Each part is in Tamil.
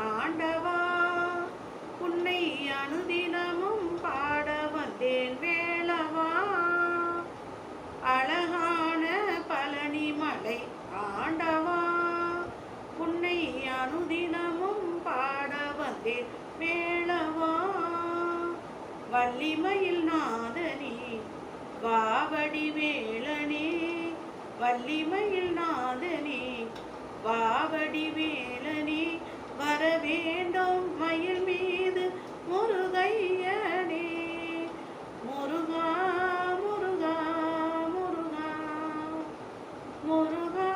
ஆண்டவா உன்னை அனுதினமும் பாட வந்தேன் வேளவா. அழகான பழனி மலை ஆண்டவா உன்னை அனுதினமும் பாட வந்தேன் வேளவா. வள்ளிமயில் நாதனே வாவடி வேளனே வள்ளிமயில் நாதனே வாவடி வேள முருகா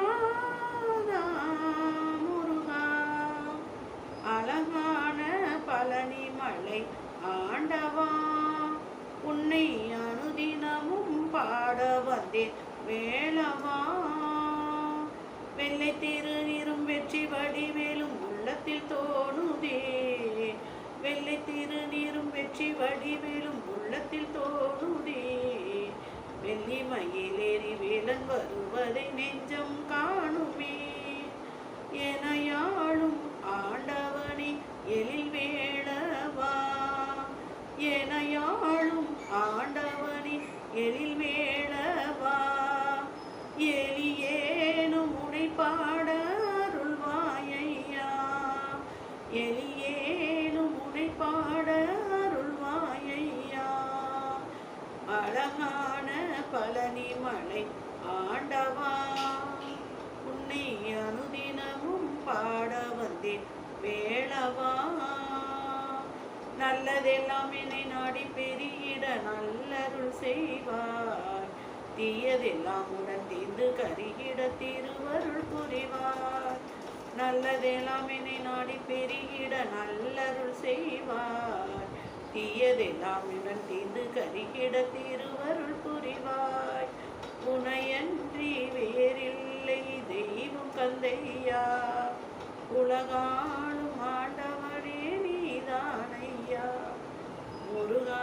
முருகா. அழகான பழனி மலை ஆண்டவா. உன்னை அனுதினமும் பாட வந்தேன் வேளவா வெள்ளை திரு திருநீரும் வெற்றி வடிவே. வருவதை நெஞ்சம் காணுமே. எனையாளும் ஆண்டவனே எழில் வேளவா எனையாளும் ஆண்டவனே எழில் வேளவா எலியேனும் உடைப்பாட அருள்வாயையா எலியேனும் உடைப்பாட அருள்வாயையா அழகான பழனி மலை வந்தேன் வேளவா? நல்லதெல்லாம் என்னை நாடி பெரியிட நல்லருள் செய்வார் தீயதெல்லாம் உடன் தீர்ந்து கருகிட திருவருள் புரிவார் நல்லதெல்லாம் என்னை நாடி பெருகிட நல்லருள் செய்வார் தீயதெல்லாம் உடன் தீர்ந்து கருகிட திருவருள் புரிவாய். புனையன் உலகாளும் ஆண்டவரே நீதானையா முருகா முருகா